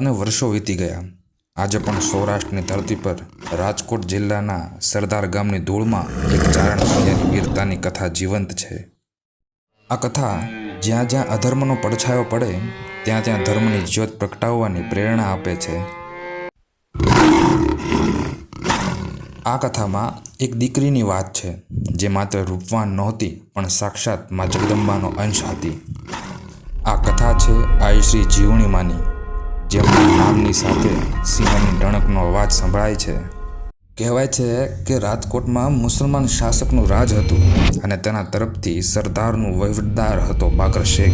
વાતને વર્ષો વીતી ગયા. આજે પણ સૌરાષ્ટ્રની ધરતી પર રાજકોટ જિલ્લાના સરદાર ગામની ધૂળમાં એક ચારણ કન્યાની વીરતાની કથા જીવંત છે. આ કથા જ્યાં જ્યાં અધર્મનો પડછાયો પડે, ત્યાં ત્યાં ધર્મની જ્યોત પ્રગટાવવાની પ્રેરણા આપે છે. આ કથામાં એક દીકરીની વાત છે, જે માત્ર રૂપવાન નહોતી, પણ સાક્ષાત મા જગદંબાનો અંશ હતી. આ કથા છે આયુશ્રી શ્રી જીવણીમાની. જેમના નામની સાથે સિંહની ડણકનો અવાજ સંભળાય છે. કહેવાય છે કે રાજકોટમાં મુસલમાન શાસકનું રાજ હતું અને તેના તરફથી સરદારનું વહીવટદાર હતો બાકર શેખ.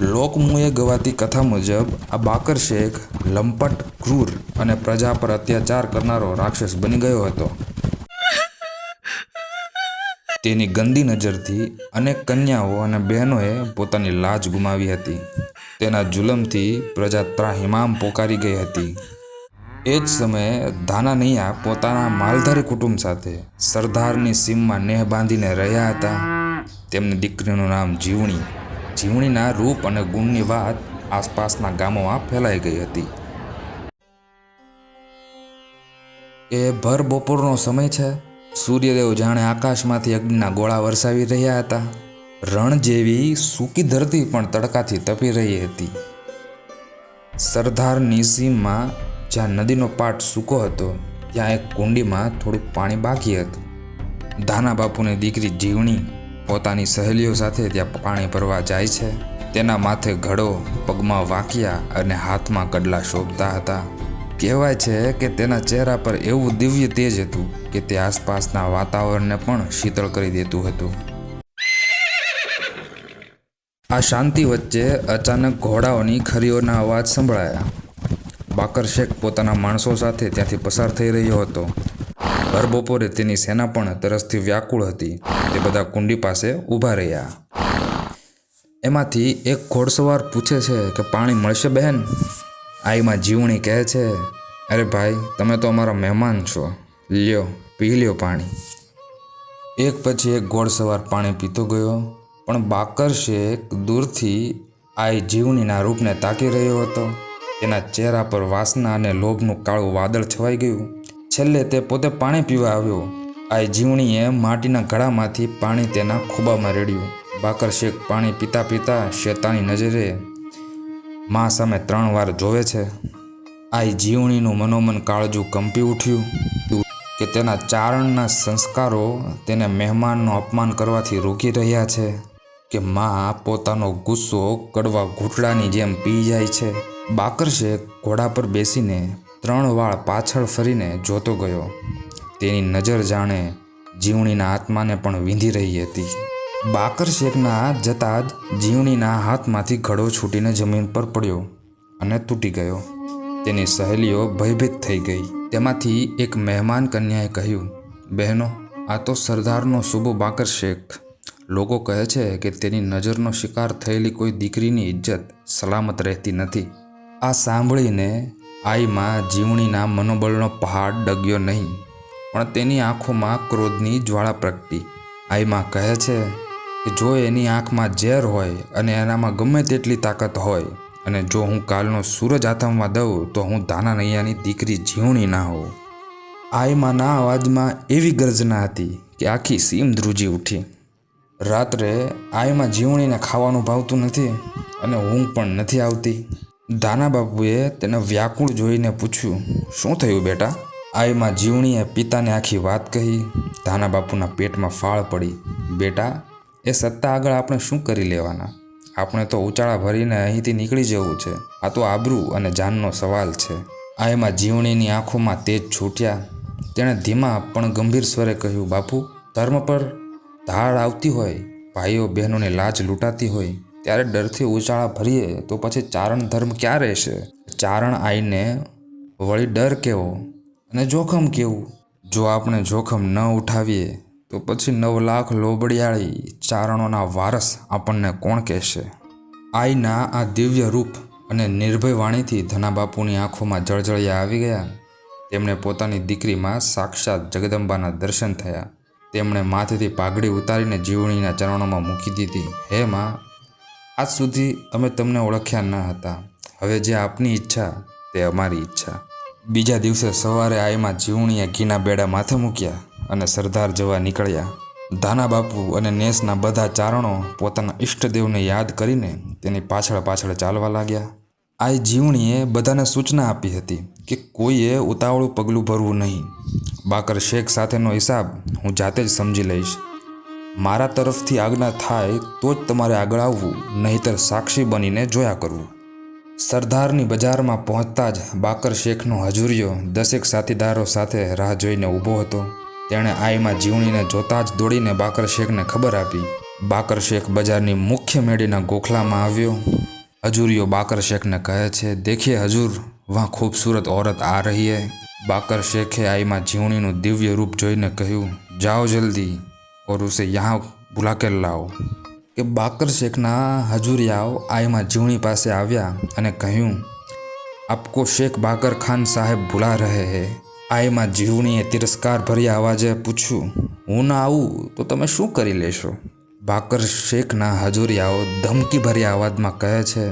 લોકમુએ ગવાતી કથા મુજબ આ બાકર શેખ લંપટ, ક્રૂર અને પ્રજા પર અત્યાચાર કરનારો રાક્ષસ બની ગયો હતો. તેની ગંદી નજરથી અનેક કન્યાઓ અને બહેનોએ પોતાની લાજ ગુમાવી હતી. તેના જુલમથી પ્રજા ત્રાહિમામ પોકારી ગઈ હતી. એ જ સમયે ધાનાનૈયા પોતાના માલધારી કુટુંબ સાથે સરદારની સીમમાં નેહ બાંધીને રહ્યા હતા. તેમની દીકરીનું નામ જીવણી. જીવણીના રૂપ અને ગુણની વાત આસપાસના ગામોમાં ફેલાઈ ગઈ હતી. એ ભર બપોરનો સમય છે. સૂર્યદેવ જાણે આકાશમાંથી અગ્નિના ગોળા વરસાવી રહ્યા હતા. રણ જેવી સૂકી ધરતી પણ તડકાથી તપી રહી હતી. સરદારની સીમમાં જ્યાં નદીનો પાટ સૂકો હતો, ત્યાં એક કુંડીમાં થોડુંક પાણી બાકી હતું. ધાના બાપુની દીકરી જીવણી પોતાની સહેલીઓ સાથે ત્યાં પાણી ભરવા જાય છે. તેના માથે ઘડો, પગમાં વાંકિયા અને હાથમાં કડલા શોભતા હતા. કહેવાય છે કે તેના ચહેરા પર એવું દિવ્ય તેજ હતું કે તે આસપાસના વાતાવરણને પણ શીતળ કરી દેતું હતું. આ શાંતિ વચ્ચે અચાનક ઘોડાઓની ખરીઓના અવાજ સંભળાયા. બાકર શેખ પોતાના માણસો સાથે ત્યાંથી પસાર થઈ રહ્યો હતો. ભર બપોરે તેની સેના પણ તરસથી વ્યાકુળ હતી. તે બધા કુંડી પાસે ઊભા રહ્યા. એમાંથી એક ઘોડસવાર પૂછે છે કે પાણી મળશે બહેન? આઈમાં જીવણી કહે છે, અરે ભાઈ, તમે તો અમારા મહેમાન છો. લ્યો, પી લ્યો પાણી. એક પછી એક ઘોડસવાર પાણી પીતો ગયો. પણ બાકર શેખ દૂરથી આઈ જીવણીના રૂપને તાકી રહ્યો હતો. તેના ચહેરા પર વાસના અને લોભનું કાળું વાદળ છવાઈ ગયું. છેલ્લે તે પોતે પાણી પીવા આવ્યો. આ જીવણીએ માટીના ઘડામાંથી પાણી તેના ખોબામાં રેડ્યું. બાકર શેખ પાણી પીતા પીતા શેતાની નજરે મા સામે ત્રણ વાર જોવે છે. આ જીવણીનું મનોમન કાળજું કંપી ઉઠ્યું કે તેના ચારણના સંસ્કારો તેને મહેમાનનું અપમાન કરવાથી રોકી રહ્યા છે. કે મા પોતાનો ગુસ્સો કડવા ઘૂંટડાની જેમ પી જાય છે. બાકર શેખ ઘોડા પર બેસીને ત્રણ વાળ પાછળ ફરીને જોતો ગયો. તેની નજર જાણે જીવણીના આત્માને પણ વીંધી રહી હતી. બાકર શેખના જતા જ જીવણીના હાથમાંથી ઘડો છૂટીને જમીન પર પડ્યો અને તૂટી ગયો. તેની સહેલીઓ ભયભીત થઈ ગઈ. તેમાંથી એક મહેમાન કન્યાએ કહ્યું, બહેનો, આ તો સરદારનો શુભ બાકર શેખ લોકો કહે છે કે તેની નજરનો શિકાર થયેલી કોઈ દીકરીની ઇજ્જત સલામત રહેતી નથી. આ સાંભળીને આઈમાં જીવણીના મનોબળનો પહાડ ડગ્યો નહીં, પણ તેની આંખોમાં ક્રોધની જ્વાળા પ્રગટી. આઈમાં કહે છે કે જો એની આંખમાં ઝેર હોય અને એનામાં ગમે તેટલી તાકાત હોય અને જો હું કાલનો સૂરજ આથમવા દઉં, તો હું ધાના નૈયાની દીકરી જીવણી ના હોઉં. આઈમાના અવાજમાં એવી ગર્જના હતી કે આખી સીમ ધ્રુજી ઉઠી. રાત્રે આયમાં જીવણીને ખાવાનું ભાવતું નથી અને ઊંઘ પણ નથી આવતી. દાના બાપુએ તેને વ્યાકુળ જોઈને પૂછ્યું, શું થયું બેટા? આયમાં જીવણીએ પિતાને આખી વાત કહી. દાના બાપુના પેટમાં ફાળ પડી. બેટા, એ સત્તા આગળ આપણે શું કરી લેવાના? આપણે તો ઉચાળા ભરીને અહીંથી નીકળી જવું છે. આ તો આબરૂ અને જાનનો સવાલ છે. આયમાં જીવણીની આંખોમાં તેજ છૂટ્યા. તેણે ધીમા પણ ગંભીર સ્વરે કહ્યું, બાપુ, ધર્મ પર ધાડ આવતી હોય, ભાઈઓ બહેનોની લાજ લૂંટાતી હોય, ત્યારે ડરથી ઉચાળા ભરીએ તો પછી ચારણ ધર્મ ક્યાં રહેશે? ચારણ આઈને વળી ડર કેવો અને જોખમ કેવું? જો આપણે જોખમ ન ઉઠાવીએ, તો પછી નવ લાખ લોબડિયાળી ચારણોના વારસ આપણને કોણ કહેશે? આઈના આ દિવ્ય રૂપ અને નિર્ભય વાણીથી ધનાબાપુની આંખોમાં જળજળિયા આવી ગયા. તેમણે પોતાની દીકરીમાં સાક્ષાત જગદંબાના દર્શન થયા. તેમણે માથેથી પાઘડી ઉતારીને જીવણીના ચરણોમાં મૂકી દીધી. હે માં, આજ સુધી અમે તમને ઓળખ્યા ન હતા. હવે જે આપની ઈચ્છા, તે અમારી ઈચ્છા. બીજા દિવસે સવારે આઈમાં જીવણીએ ઘીના બેડા માથે મૂક્યા અને સરદાર જવા નીકળ્યા. ધાના બાપુ અને નેસના બધા ચારણો પોતાના ઈષ્ટદેવને યાદ કરીને તેની પાછળ પાછળ ચાલવા લાગ્યા. આઈ જીવણીએ બધાને સૂચના આપી હતી કે કોઈએ ઉતાવળું પગલું ભરવું નહીં. બાકર શેખ સાથેનો હિસાબ હું જાતે જ સમજી લઈશ. મારા તરફથી આજ્ઞા થાય તો જ તમારે આગળ આવવું, નહીંતર સાક્ષી બનીને જોયા કરવું. સરદારની બજારમાં પહોંચતા જ બાકર શેખનો હજુરિયો દસેક સાથીદારો સાથે રાહ જોઈને ઊભો હતો. તેણે આઈમાં જીવણીને જોતાં જ દોડીને બાકર શેખને ખબર આપી. બાકર શેખ બજારની મુખ્ય મેળીના ગોખલામાં આવ્યો. હજુરિયો બાકર શેખને કહે છે, દેખીએ હજુર, વાહ, ખૂબસૂરત ઔરત આ રહી હૈ. બાકર શેખે આઈમાં જીવણીનું દિવ્ય રૂપ જોઈને કહ્યું, જાઓ જલ્દી ઓર ઉસે યહાં બુલાકે લાવો. કે બાકર શેખના હજુરિયાઓ આઈમાં જીવણી પાસે આવ્યા અને કહ્યું, આપકો શેખ બાકર ખાન સાહેબ ભૂલા રહે હે. આઈમાં જીવણીએ તિરસ્કાર ભર્યા અવાજે પૂછ્યું, હું ના આવું તો તમે શું કરી લેશો? બાકર શેખના હજુરિયાઓ ધમકી ભર્યા અવાજમાં કહે છે,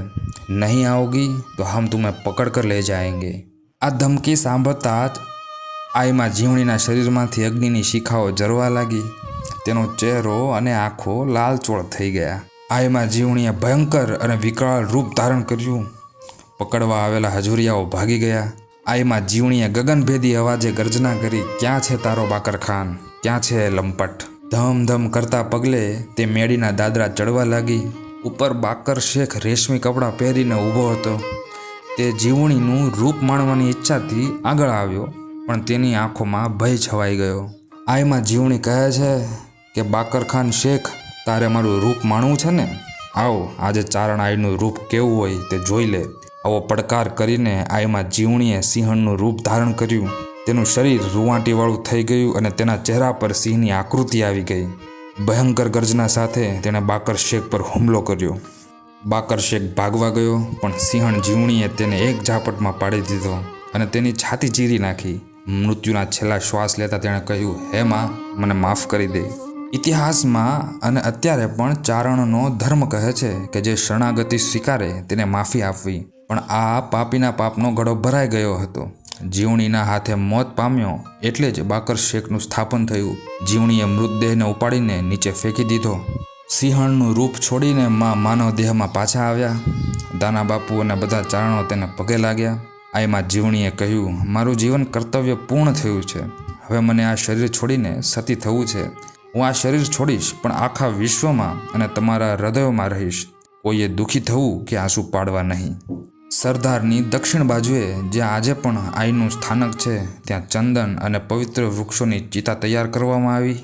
નહીં आओगी તો હમ તુમે પકડ કર લે જાએંગે આ ધમકી સાંભળતા જ આઈમાં જીવણીના શરીરમાંથી અગ્નિની શિખાઓ જરવા લાગી. તેનો ચહેરો અને આંખો લાલચોળ થઈ ગયા. આઈમાં જીવણીએ ભયંકર અને વિકરાળ રૂપ ધારણ કર્યું. પકડવા આવેલા હજુરિયાઓ ભાગી ગયા. આઈમાં જીવણીએ ગગનભેદી અવાજે ગર્જના કરી, ક્યાં છે તારો બાકર ખાન? ક્યાં છે લંપટ? ધમ ધમ કરતા પગલે તે મેડીના દાદરા ચડવા લાગી. ઉપર બાકર શેખ રેશમી કપડાં પહેરીને ઊભો હતો. તે જીવણીનું રૂપ માણવાની ઈચ્છાથી આગળ આવ્યો, પણ તેની આંખોમાં ભય છવાઈ ગયો. આઈમાં જીવણી કહે છે કે બાકરખાન શેખ, તારે મારું રૂપ માણવું છે ને? આવો, આજે ચારણ આઈનું રૂપ કેવું હોય તે જોઈ લે. આવો પડકાર કરીને આઈમાં જીવણીએ સિંહણનું રૂપ ધારણ કર્યું. તેનું શરીર રૂવાંટીવાળું થઈ ગયું અને તેના ચહેરા પર સિંહની આકૃતિ આવી ગઈ. ભયંકર ગર્જના સાથે તેણે બાકર શેખ પર હુમલો કર્યો. બાકર શેખ ભાગવા ગયો, પણ સિંહણ જીવણીએ તેને એક ઝાપટમાં પાડી દીધો અને તેની છાતી ચીરી નાખી. મૃત્યુના છેલ્લા શ્વાસ લેતા તેણે કહ્યું, હે માં, મને માફ કરી દે. ઇતિહાસમાં અને અત્યારે પણ ચારણનો ધર્મ કહે છે કે જે શરણાગતિ સ્વીકારે તેને માફી આપવી. પણ આ પાપીના પાપનો ગળો ભરાઈ ગયો હતો. જીવણીના હાથે મોત પામ્યો એટલે જ બાકર શેખનું સ્થાપન થયું. જીવણીએ મૃતદેહને ઉપાડીને નીચે ફેંકી દીધો. સિંહણનું રૂપ છોડીને માં માનવ દેહમાં પાછા આવ્યા. દાના બાપુ અને બધા ચારણો તેને પગે લાગ્યા. આઈમાં જીવણીએ કહ્યું, મારું જીવન કર્તવ્ય પૂર્ણ થયું છે. હવે મને આ શરીર છોડીને સતી થવું છે. હું આ શરીર છોડીશ, પણ આખા વિશ્વમાં અને તમારા હૃદયોમાં રહીશ. કોઈએ દુઃખી થવું કે આંસુ પાડવા નહીં. સરદારની દક્ષિણ બાજુએ, જ્યાં આજે પણ આઈનું સ્થાનક છે, ત્યાં ચંદન અને પવિત્ર વૃક્ષોની ચિતા તૈયાર કરવામાં આવી.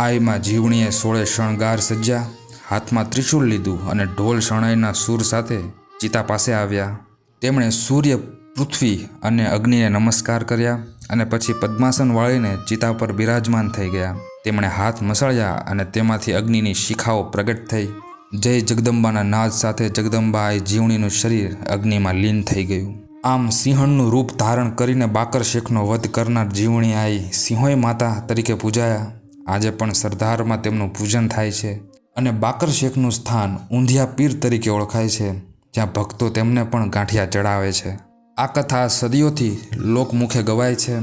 આઈમાં જીવણીએ સોળે શણગાર સજ્યા હાથમાં ત્રિશુલ લીધું અને ઢોલ શણાઈના સૂર સાથે ચિતા પાસે આવ્યા. તેમણે સૂર્ય, પૃથ્વી અને અગ્નિને નમસ્કાર કર્યા અને પછી પદ્માસન વાળીને ચિતા પર બિરાજમાન થઈ ગયા. તેમણે હાથ મસળ્યા અને તેમાંથી અગ્નિની શિખાઓ પ્રગટ થઈ. જય જગદંબાના નાદ સાથે જગદંબાએ જીવણીનું શરીર અગ્નિમાં લીન થઈ ગયું. આમ સિંહણનું રૂપ ધારણ કરીને બાકર શેખનો વધ કરનાર જીવણી આઈ સિંહોય માતા તરીકે પૂજાયા. આજે પણ સરદારમાં તેમનું પૂજન થાય છે અને બાકર શેખનું સ્થાન ઊંધિયા પીર તરીકે ઓળખાય છે, જ્યાં ભક્તો તેમને પણ ગાંઠિયા ચડાવે છે. આ કથા સદીઓથી લોકમુખે ગવાય છે.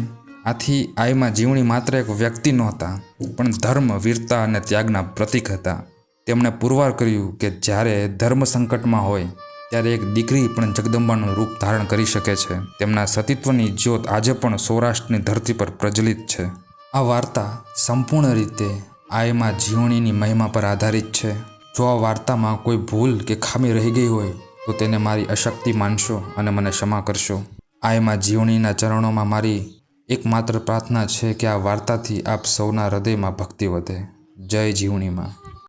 આથી આઈમાં જીવણી માત્ર એક વ્યક્તિ નહોતા, પણ ધર્મ, વીરતા અને ત્યાગના પ્રતીક હતા. તેમણે પુરવાર કર્યું કે જ્યારે ધર્મ સંકટમાં હોય, ત્યારે એક દીકરી પણ જગદંબાનું રૂપ ધારણ કરી શકે છે. તેમના સતીત્વની જ્યોત આજે પણ સૌરાષ્ટ્રની ધરતી પર પ્રજ્વલિત છે. આ વાર્તા સંપૂર્ણ રીતે આયમાં જીવણીની મહિમા પર આધારિત છે. જો આ વાર્તામાં કોઈ ભૂલ કે ખામી રહી ગઈ હોય, તો તેને મારી અશક્તિ માનશો અને મને ક્ષમા કરશો. આયમાં જીવણીના ચરણોમાં મારી એકમાત્ર પ્રાર્થના છે કે આ વાર્તાથી આપ સૌના હૃદયમાં ભક્તિ વધે. જય જીવણીમાં.